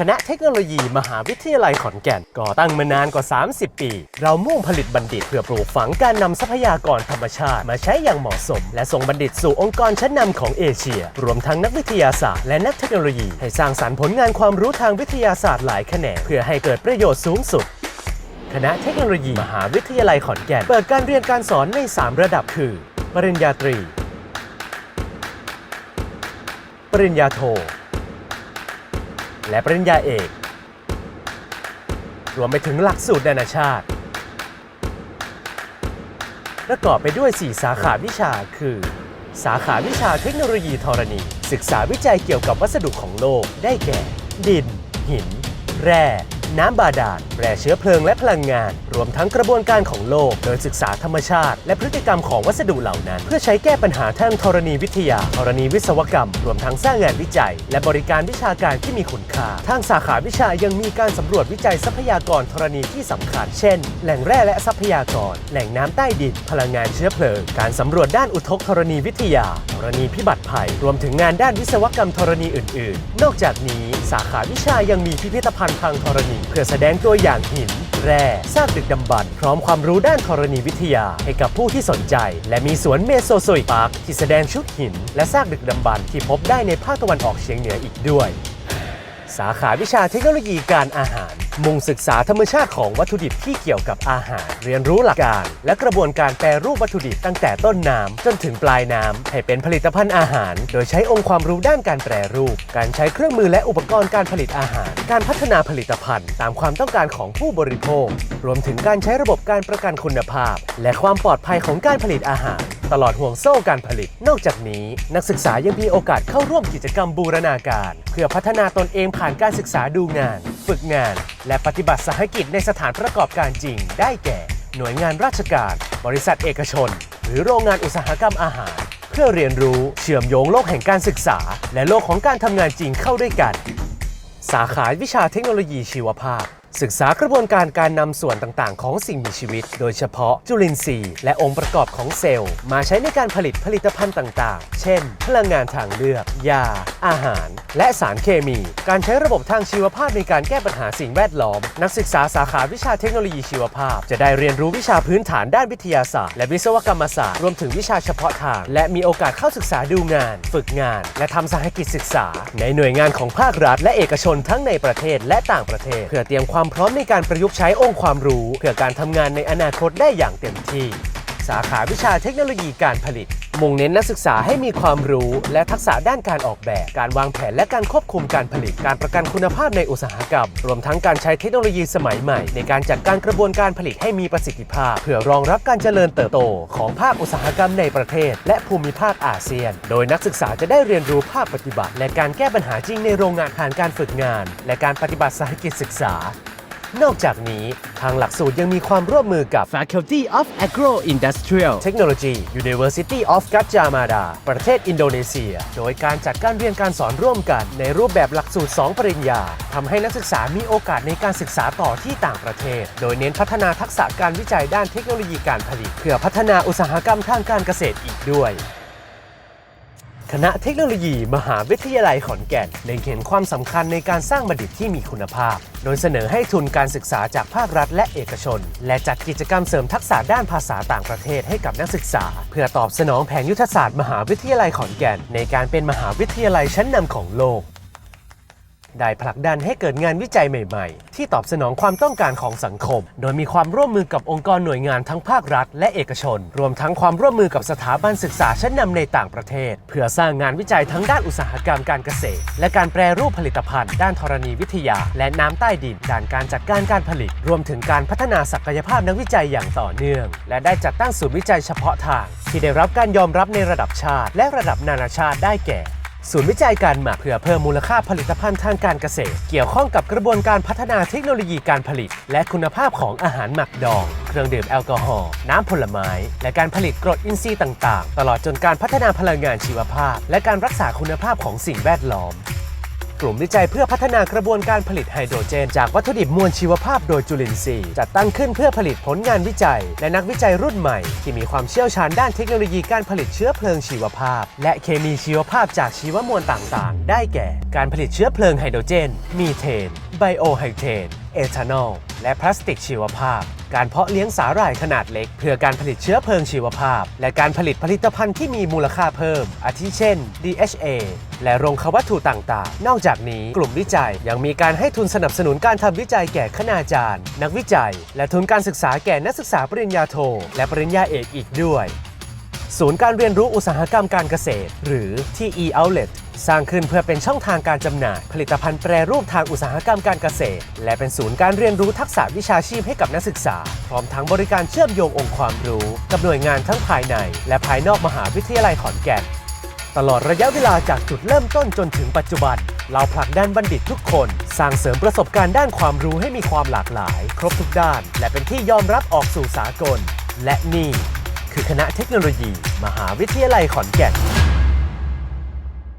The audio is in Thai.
คณะเทคโนโลยีมหาวิทยาลัยขอนแก่น ก่อตั้งมานานกว่า 30 ปี เรามุ่งผลิตบัณฑิตเพื่อปลูกฝังการนำทรัพยากรธรรมชาติ มาใช้อย่างเหมาะสม และส่งบัณฑิตสู่องค์กรชั้นนำของเอเชีย รวมทั้งนักวิทยาศาสตร์และนักเทคโนโลยี ให้สร้างสรรค์ผลงานความรู้ทางวิทยาศาสตร์หลายแขนงเพื่อให้เกิดประโยชน์สูงสุดคณะเทคโนโลยี มหาวิทยาลัยขอนแก่น เปิดการเรียนการสอนใน 3 ระดับคือ ปริญญาตรี ปริญญาโท และปริญญาเอก รวมไปถึงหลักสูตรนานาชาติ ประกอบไปด้วย 4 สาขาวิชาคือ สาขาวิชาเทคโนโลยีธรณี ศึกษาวิจัยเกี่ยวกับวัสดุของโลกได้แก่ ดิน หิน แร่ น้ำบาดาลแร่เชื้อเพลิงและพลังงาน รวมทั้งกระบวนการของโลก โดยศึกษาธรรมชาติ และพฤติกรรมของวัสดุเหล่านั้น เพื่อใช้แก้ปัญหาทางธรณีวิทยาธรณีวิศวกรรม รวมทั้งสร้างงานวิจัย และบริการวิชาการที่มีคุณค่า ทางสาขาวิชายังมีการสำรวจวิจัยทรัพยากรธรณีที่สำคัญ เช่น แหล่งแร่และทรัพยากร แหล่งน้ำใต้ดิน พลังงานเชื้อเพลิง การสำรวจด้านอุทกธรณีวิทยาธรณีพิบัติภัย รวมถึงงานด้านวิศวกรรมธรณีอื่น ๆ นอกจากนี้สาขาวิชายังมีพิพิธภัณฑ์ทางธรณีเพื่อแสดงตัวอย่างหิน แร่ซากดึกดำบรรพ์พร้อมความรู้ด้านธรณีวิทยาให้กับผู้ที่สนใจ และมีสวนเมโซโซอิกพาร์คที่แสดงชุดหิน และซากดึกดำบรรพ์ที่พบได้ในภาคตะวันออกเฉียงเหนืออีกด้วย สาขาวิชาเทคโนโลยีการอาหาร มุ่งศึกษาธรรมชาติของวัตถุดิบที่เกี่ยวกับอาหาร เรียนรู้หลักการ และกระบวนการแปรรูปวัตถุดิบตั้งแต่ต้นน้ำจนถึงปลายน้ำให้เป็นผลิตภัณฑ์อาหาร โดยใช้องค์ความรู้ด้านการแปรรูป การใช้เครื่องมือและอุปกรณ์การผลิตอาหาร การพัฒนาผลิตภัณฑ์ ตามความต้องการของผู้บริโภค รวมถึงการใช้ระบบการประกันคุณภาพ และความปลอดภัยของการผลิตอาหาร ตลอดห่วงโซ่การผลิต นอกจากนี้นักศึกษายังมีโอกาสเข้าร่วมกิจกรรมบูรณาการ เพื่อพัฒนาตนเองผ่านการศึกษาดูงาน ฝึกงาน และปฏิบัติสหกิจในสถานประกอบการจริง ได้แก่ หน่วยงานราชการ บริษัทเอกชน หรือโรงงานอุตสาหกรรมอาหาร เพื่อเรียนรู้เชื่อมโยงโลกแห่งการศึกษา และโลกของการทำงานจริงเข้าด้วยกัน สาขาวิชาเทคโนโลยีชีวภาพ ศึกษากระบวนการการนำส่วนต่างๆ ของสิ่งมีชีวิต โดยเฉพาะจุลินทรีย์ และองค์ประกอบของเซลล์ มาใช้ในการผลิตผลิตภัณฑ์ต่างๆ เช่น พลังงานทางเลือก ยา อาหาร และสารเคมี การใช้ระบบทางชีวภาพในการแก้ปัญหาสิ่งแวดล้อม นักศึกษาสาขาวิชาเทคโนโลยีชีวภาพ จะได้เรียนรู้วิชาพื้นฐานด้านวิทยาศาสตร์ และวิศวกรรมศาสตร์รวมถึงวิชาเฉพาะทาง และมีโอกาสเข้าศึกษาดูงาน ฝึกงาน และทำสหกิจศึกษา ในหน่วยงานของภาครัฐ และเอกชนทั้งในประเทศและต่างประเทศ เพื่อเตรียมความพร้อมในการประยุกต์ใช้องค์ความรู้ เพื่อการทำงานในอนาคตได้อย่างเต็มที่ สาขาวิชาเทคโนโลยีการผลิต มุ่งเน้นนักศึกษาให้มีความรู้ และทักษะด้านการออกแบบ การวางแผนและการควบคุมการผลิต การประกันคุณภาพในอุตสาหกรรม รวมทั้งการใช้เทคโนโลยีสมัยใหม่ ในการจัดการกระบวนการผลิตให้มีประสิทธิภาพ เพื่อรองรับการเจริญเติบโต ของภาคอุตสาหกรรมในประเทศ และภูมิภาคอาเซียน โดยนักศึกษาจะได้เรียนรู้ภาคปฏิบัติ และการแก้ปัญหาจริงในโรงงานผ่านการฝึกงาน และการปฏิบัติสหกิจศึกษา นอกจากนี้ทางหลักสูตรยังมีความร่วมมือกับ Faculty of Agro Industrial Technology University of Gadjah Mada ประเทศอินโดนีเซีย โดยการจัดการเรียนการสอนร่วมกันในรูปแบบหลักสูตร 2 ปริญญาทำให้นักศึกษามีโอกาสในการศึกษาต่อที่ต่างประเทศ โดยเน้นพัฒนาทักษะการวิจัยด้านเทคโนโลยีการผลิต เพื่อพัฒนาอุตสาหกรรมทางการเกษตรอีกด้วย คณะเทคโนโลยี มหาวิทยาลัยขอนแก่นเล็งเห็นความสำคัญในการสร้างบัณฑิตที่มีคุณภาพ โดยเสนอให้ทุนการศึกษาจากภาครัฐและเอกชน และจัดกิจกรรมเสริมทักษะด้านภาษาต่างประเทศให้กับนักศึกษา เพื่อตอบสนองแผนยุทธศาสตร์มหาวิทยาลัยขอนแก่น ในการเป็นมหาวิทยาลัยชั้นนำของโลก ได้ผลักดันให้เกิดงานวิจัยใหม่ๆ ที่ตอบสนองความต้องการของสังคม โดยมีความร่วมมือกับองค์กรหน่วยงานทั้งภาครัฐ และเอกชน รวมทั้งความร่วมมือกับสถาบันศึกษาชั้นนำในต่างประเทศ เพื่อสร้างงานวิจัยทั้งด้านอุตสาหกรรมการเกษตร และการแปรรูปผลิตภัณฑ์ ด้านธรณีวิทยา และน้ำใต้ดิน ด้านการจัดการการผลิต รวมถึงการพัฒนาศักยภาพนักวิจัยอย่างต่อเนื่อง และได้จัดตั้งศูนย์วิจัยเฉพาะทาง ที่ได้รับการยอมรับในระดับชาติ และระดับนานาชาติได้แก่ ศูนย์วิจัยการหมักเพื่อเพิ่มมูลค่าผลิตภัณฑ์ทางการเกษตร เกี่ยวข้องกับกระบวนการพัฒนาเทคโนโลยีการผลิต และคุณภาพของอาหารหมักดอง เครื่องดื่มแอลกอฮอล์น้ำผลไม้ และการผลิตกรดอินทรีย์ต่าง ๆ ตลอดจนการพัฒนาพลังงานชีวภาพ และการรักษาคุณภาพของสิ่งแวดล้อม กลุ่มวิจัยเพื่อพัฒนากระบวนการผลิตไฮโดรเจน จากวัตถุดิบมวลชีวภาพโดยจุลินทรีย์จัดตั้งขึ้นเพื่อผลิตผลงานวิจัย และนักวิจัยรุ่นใหม่ ที่มีความเชี่ยวชาญด้านเทคโนโลยีการผลิตเชื้อเพลิงชีวภาพ และเคมีชีวภาพจากชีวมวลต่างๆ ได้แก่ การผลิตเชื้อเพลิงไฮโดรเจน มีเทน ไบโอไฮเทน เอทานอล และพลาสติกชีวภาพ การเพาะเลี้ยงสาหร่ายขนาดเล็ก เพื่อการผลิตเชื้อเพลิงชีวภาพ และการผลิตผลิตภัณฑ์ที่มีมูลค่าเพิ่ม อาทิเช่น DHA และโรงควัตถุต่างๆ นอกจากนี้กลุ่มวิจัยยังมีการให้ทุนสนับสนุนการทำวิจัยแก่คณาจารย์ นักวิจัย และทุนการศึกษาแก่นักศึกษาปริญญาโท และปริญญาเอกอีกด้วย ศูนย์การเรียนรู้อุตสาหกรรมการเกษตร หรือ TE Outlet สร้างขึ้นเพื่อเป็นช่องทางการจำหน่าย ผลิตภัณฑ์แปรรูปทางอุตสาหกรรมการเกษตร และเป็นศูนย์การเรียนรู้ทักษะวิชาชีพให้กับนักศึกษา พร้อมทั้งบริการเชื่อมโยงองค์ความรู้ กับหน่วยงานทั้งภายใน และภายนอกมหาวิทยาลัยขอนแก่น ตลอดระยะเวลาจากจุดเริ่มต้นจนถึงปัจจุบัน เราผลักดันบัณฑิตทุกคน สร้างเสริมประสบการณ์ด้านความรู้ให้มีความหลากหลาย ครบทุกด้าน และเป็นที่ยอมรับออกสู่สากล และนี่ คือคณะเทคโนโลยี มหาวิทยาลัยขอนแก่น